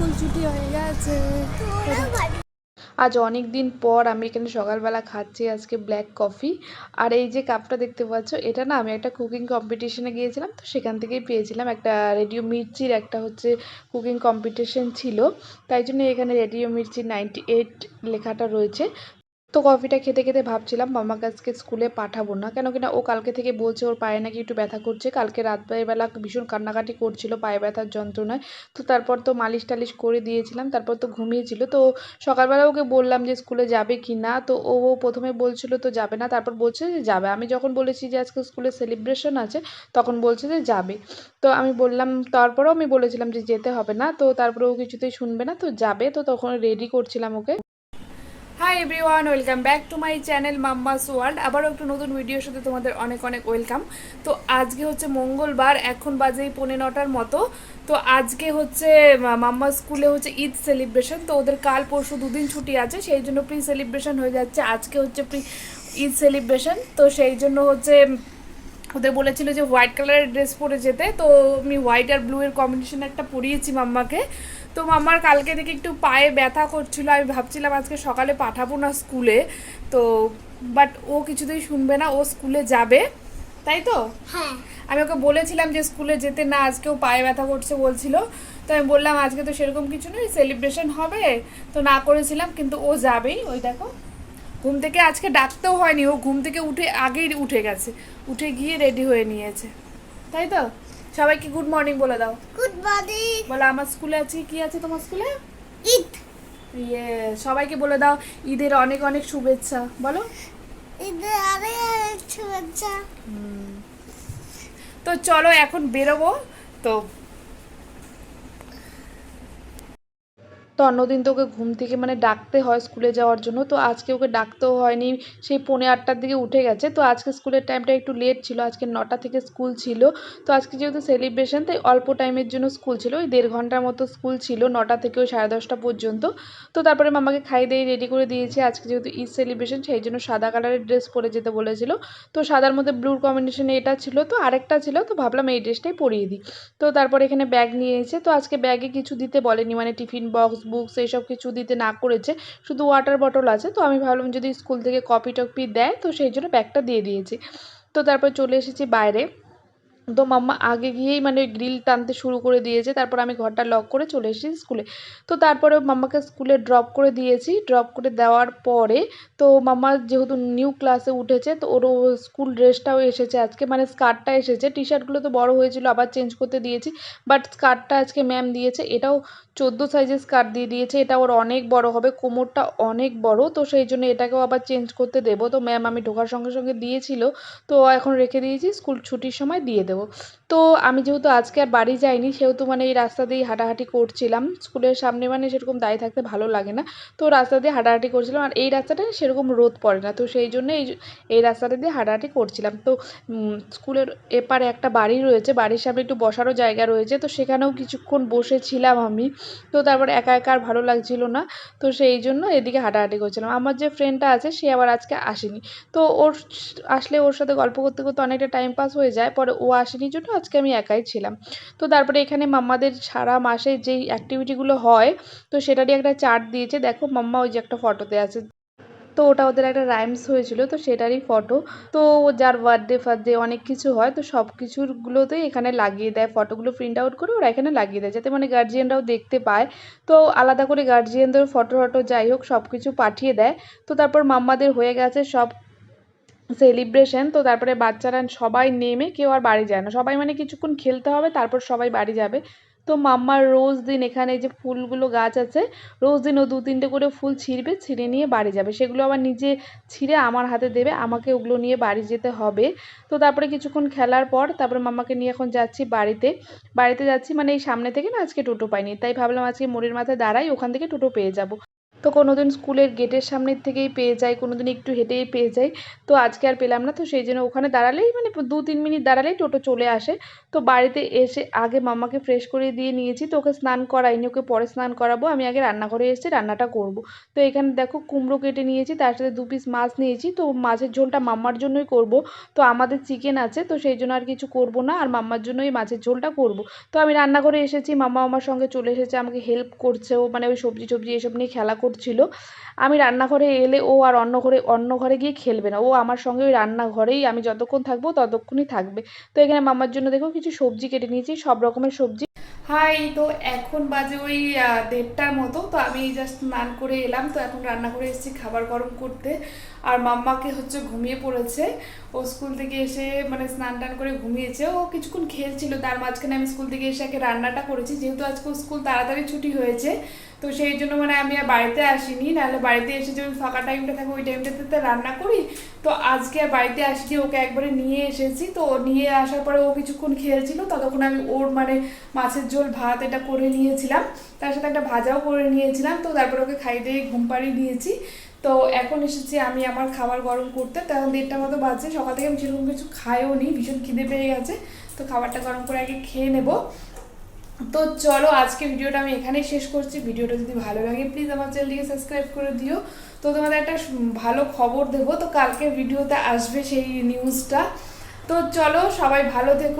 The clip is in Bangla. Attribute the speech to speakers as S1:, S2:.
S1: স্কুল ছুটি হয়ে গেছে।
S2: আজ অনেক দিন পর আমি এখানে সকালবেলা খাচ্ছি আজকে ব্ল্যাক কফি আর এই যে কাপটা দেখতে পাচ্ছ, এটা না আমি একটা কুকিং কম্পিটিশনে গিয়েছিলাম, তো সেখান থেকেই পেয়েছিলাম একটা রেডিও মির্চির একটা হচ্ছে কুকিং কম্পিটিশন ছিল। তাই জন্য এখানে রেডিও মির্চি নাইনটি এইট লেখাটা রয়েছে। তো কফিটা খেতে খেতে ভাবছিলাম মামাকে আজকে স্কুলে পাঠাবো না। কেন কিনা ও কালকে থেকে বলছে ওর পায়ে নাকি একটু ব্যথা করছে। কালকে রাত্রেবেলা ভীষণ কান্নাকাটি করছিল, পায়ে ব্যথার যন্ত্রণায়। তো তারপর তো মালিশ টালিশ করে দিয়েছিলাম, তারপর তো ঘুমিয়েছিল। তো সকালবেলা ওকে বললাম যে স্কুলে যাবে কি না, তো ও প্রথমে বলছিল তো যাবে না, তারপর বলছে যে যাবে। আমি যখন বলেছি যে আজকে স্কুলে সেলিব্রেশন আছে, তখন বলছে যে যাবে। তো আমি বললাম, তারপরেও আমি বলেছিলাম যে যেতে হবে না, তো তারপরে ও কিছুতেই শুনবে না, তো যাবে। তো তখন রেডি করছিলাম okay. Hi everyone welcome back to my channel Mamma's World আবারও একটু নতুন ভিডিওর সাথে তোমাদের অনেক অনেক ওয়েলকাম তো আজকে হচ্ছে মঙ্গলবার, এখন বাজে পৌনে নটার মতো। তো আজকে হচ্ছে মাম্মা স্কুলে হচ্ছে ঈদ সেলিব্রেশন তো ওদের কাল পরশু দুদিন ছুটি আছে, সেই জন্য প্রি সেলিব্রেশন হয়ে যাচ্ছে। আজকে হচ্ছে প্রি ঈদ সেলিব্রেশন তো সেই জন্য হচ্ছে ওদের বলেছিল যে হোয়াইট কালারের ড্রেস পরে যেতে, তো আমি হোয়াইট আর ব্লু এর কম্বিনেশন একটা পরিয়েছি মাম্মাকে। তো মাম্মার কালকে থেকে একটু পায়ে ব্যথা করছিল আমি ভাবছিলাম আজকে সকালে পাঠাবো না স্কুলে। তো বাট ও কিছুতেই শুনবে না ও স্কুলে যাবে তাই তো?
S1: হ্যাঁ।
S2: আমি ওকে বলেছিলাম যে স্কুলে যেতে না আজকেও পায়ে ব্যথা করছে বলছিল। তো আমি বললাম আজকে তো সেরকম কিছু নেই সেলিব্রেশন হবে। তো না করেছিলাম কিন্তু ও যাবেই ওই দেখো। ঘুম থেকে আজকে ডাকতেও হয়নি ও ঘুম থেকে উঠে আগেই উঠে গেছে উঠে গিয়ে রেডি হয়ে নিয়েছে তাই তো? সবাইকে গুড মর্নিং বলে দাও।
S1: গুড মর্নিং
S2: বলো আমার স্কুলে আছে কি আছে তোমার স্কুলে?
S1: ঈদ।
S2: ইয়ে সবাইকে বলে দাও ঈদের অনেক অনেক শুভেচ্ছা। বলো।
S1: ঈদের অনেক শুভেচ্ছা।
S2: তো চলো এখন বেরোবো। তো তো অন্যদিন তো ওকে ঘুম থেকে মানে ডাকতে হয় স্কুলে যাওয়ার জন্য। তো আজকে ওকে ডাকতেও হয়নি। সেই পৌনে আটটার দিকে উঠে গেছে। তো আজকে স্কুলের টাইমটা একটু লেট ছিল। আজকে নটা থেকে স্কুল ছিল। তো আজকে যেহেতু সেলিব্রেশন তাই অল্প টাইমের জন্য স্কুল ছিল। ওই দেড় ঘণ্টার মতো স্কুল ছিল, নটা থেকে ওই সাড়ে দশটা পর্যন্ত। তো তারপরে মামাকে খাই দিয়ে রেডি করে দিয়েছে। আজকে যেহেতু ঈদ সেলিব্রেশন সেই জন্য সাদা কালারের ড্রেস পরে যেতে বলেছিল। তো সাদার মধ্যে ব্লুর কম্বিনেশনে এটা ছিল। তো আরেকটা ছিল। তো ভাবলাম এই ড্রেসটাই পরিয়ে দিই। তো তারপর এখানে ব্যাগ নিয়ে এসেছে তো আজকে ব্যাগে কিছু দিতে বলেনি। মানে টিফিন বক্স বুকস এইসব কিছু দিতে না করেছে, শুধু ওয়াটার বটল আছে। তো আমি ভাবলাম যদি স্কুল থেকে কপি টপি দেয়, তো সেই জন্য ব্যাগটা দিয়ে দিয়েছি। তো তারপর চলে এসেছি বাইরে। তো মাম্মা আগে গিয়েই মানে গ্রিল টানতে শুরু করে দিয়েছে, তারপর আমি ঘরটা লক করে চলে এসেছি স্কুলে। তো তারপরে মাম্মাকে স্কুলে ড্রপ করে দিয়েছি ড্রপ করে দেওয়ার পরে তো মাম্মা যেহেতু নিউ ক্লাসে উঠেছে, তো ওরও স্কুল ড্রেসটাও এসেছে আজকে মানে স্কার্টটা এসেছে। টি শার্টগুলো তো বড় হয়েছিল, আবার চেঞ্জ করতে দিয়েছি বাট স্কার্টটা আজকে ম্যাম দিয়েছে, এটাও চোদ্দ সাইজের স্কার্ট দিয়ে দিয়েছে, এটা ওর অনেক বড় হবে, কোমরটা অনেক বড়, তো সেই জন্য এটাকেও আবার চেঞ্জ করতে দেবো। তো ম্যাম আমি ঢোকার সঙ্গে সঙ্গে দিয়েছিল, তো এখন রেখে দিয়েছি স্কুল ছুটির সময় দিয়ে দেবো। তো আমি যেহেতু আজকে আর বাড়ি যাইনি, সেহেতু মানে এই রাস্তা দিয়েই হাঁটাহাঁটি করছিলাম। স্কুলের সামনে মানে সেরকম দাঁড়িয়ে থাকতে ভালো লাগে না। তো রাস্তা দিয়ে হাঁটাহাঁটি করছিলাম আর এই রাস্তাটা সেরকম রোদ পড়ে না। তো সেই জন্য এই এই রাস্তাটা দিয়ে হাঁটাহাঁটি করছিলাম। তো স্কুলের এপারে একটা বাড়ি রয়েছে, বাড়ির সামনে একটু বসারও জায়গা রয়েছে। তো সেখানেও কিছুক্ষণ বসেছিলাম আমি। তো তারপর একা একা আর ভালো লাগছিল না। তো সেই জন্য এদিকে হাঁটাহাঁটি করছিলাম। আমার যে ফ্রেন্ডটা আছে, সে আবার আজকে আসেনি। তো ওর, আসলে ওর সাথে গল্প করতে করতে অনেকটা টাইম পাস হয়ে যায়। পরে ও আসেনি জন্য আজকে আমি একাই ছিলাম। তো তারপরে এখানে মাম্মাদের সারা মাসে যেই অ্যাক্টিভিটিগুলো হয়, তো সেটারই একটা চার্ট দিয়েছে। দেখো মাম্মা ওই যে একটা ফটোতে আছে। তো ওটা ওদের একটা রাইমস হয়েছিল, তো সেটারই ফটো তো যার বার্থডে ফার্থডে অনেক কিছু হয়, তো সব কিছুরগুলোতেই এখানে লাগিয়ে দেয় ফটোগুলো প্রিন্ট আউট করে, ওরা এখানে লাগিয়ে দেয়। যাতে মানে গার্জিয়ানরাও দেখতে পায়। তো আলাদা করে গার্জিয়ানদের ফটো ফটো যাই হোক সব কিছু পাঠিয়ে দেয়। তো তারপর মাম্মাদের হয়ে গেছে সব সেলিব্রেশন তো তারপরে বাচ্চারা সবাই নেমে কেউ আর বাড়ি যায় না। সবাই মানে কিছুক্ষণ খেলতে হবে, তারপর সবাই বাড়ি যাবে। তো মাম্মার রোজ দিন এখানে যে ফুলগুলো গাছ আছে, রোজ দিন ও দু তিনটে করে ফুল ছিঁড়বে, ছিঁড়ে নিয়ে বাড়ি যাবে। সেগুলো আবার নিজে ছিঁড়ে আমার হাতে দেবে, আমাকে ওগুলো নিয়ে বাড়ি যেতে হবে। তো তারপরে কিছুক্ষণ খেলার পর তারপরে মাম্মাকে নিয়ে এখন যাচ্ছি বাড়িতে। বাড়িতে যাচ্ছি মানে এই সামনে থেকে না আজকে টোটো পাইনি, তাই ভাবলাম আজকে মোড়ের মাথায় দাঁড়াই, ওখান থেকে টোটো পেয়ে যাব। তো কোনো দিন স্কুলের গেটের সামনের থেকেই পেয়ে যাই কোনো দিন একটু হেঁটেই পেয়ে যাই তো আজকে আর পেলাম না, তো সেই জন্য ওখানে দাঁড়ালেই মানে দু তিন মিনিট দাঁড়ালেই টোটো চলে আসে। তো বাড়িতে এসে আগে মামাকে ফ্রেশ করে দিয়ে নিয়েছি, তো ওকে স্নান করাইনি, ওকে পরে স্নান করাবো, আমি আগে রান্নাঘরে এসে রান্নাটা করব। তো এখানে দেখো কুমড়ো কেটে নিয়েছি, তার সাথে দু পিস মাছ নিয়েছি, তো মাছের ঝোলটা মাম্মার জন্যই করব। তো আমাদের চিকেন আছে, তো সেই জন্য আর কিছু করব না, আর মাম্মার জন্যই মাছের ঝোলটা করব। তো আমি রান্নাঘরে এসেছি, মাম্মা আমার সঙ্গে চলে এসেছে, আমাকে হেল্প করছে ও মানে ওই সবজি টবজি এসব নিয়ে খেলা করছিল। আমি রান্নাঘরে এলে ও আর অন্য ঘরে অন্য ঘরে গিয়ে খেলবে না। ও আমার সঙ্গে ওই রান্নাঘরেই আমি যতক্ষণ থাকব ততক্ষণই থাকবে। তো এখানে মামার জন্য দেখো কিছু সবজি কেটে নিয়েছি, সব রকমের সবজি। হাই, তো এখন বাজে ওই দেড়টার মতো। তো আমি জাস্ট স্নান করে এলাম। তো এখন রান্না করে এসেছি খাবার গরম করতে। আর মাম্মাকে হচ্ছে ঘুমিয়ে পড়েছে। ও স্কুল থেকে এসে মানে স্নান টান করে ঘুমিয়েছে। ও কিছুক্ষণ খেলছিল। তার মাঝখানে আমি স্কুল থেকে এসে আগে রান্নাটা করেছি। যেহেতু আজকে স্কুল তাড়াতাড়ি ছুটি হয়েছে, তো সেই জন্য মানে আমি আর বাড়িতে আসিনি। নাহলে বাড়িতে এসে যে ফাঁকা টাইমটা থাকে, ওই টাইমটাতে তো রান্না করি। তো আজকে আর বাড়িতে আসিনি। ওকে একবারে নিয়ে এসেছি। তো নিয়ে আসার পরে ও কিছুক্ষণ খেলছিল। ততক্ষণ আমি ওর মানে মাছের ঝোল, ভাত এটা করে নিয়েছিলাম। তার সাথে একটা ভাজাও করে নিয়েছিলাম। তো তারপর ওকে খাইয়ে দিয়ে ঘুম পাড়িয়ে দিয়েছি। তো এখন এসেছি আমি আমার খাবার গরম করতে। তো এখন দেড়টা মতো বাজছে সকাল থেকে আমি সেরকম কিছু খাইও নি, ভীষণ খিদে পেয়ে গেছে। তো খাবারটা গরম করে আগে খেয়ে নেব। তো চলো আজকে ভিডিওটা আমি এখানেই শেষ করছি। ভিডিওটা যদি ভালো লাগে প্লিজ আমার চ্যানেলটিকে সাবস্ক্রাইব করে দিও। তো তোমাদের একটা ভালো খবর দেবো। তো কালকে ভিডিওতে আসবে সেই নিউজটা তো চলো সবাই ভালো থেকো।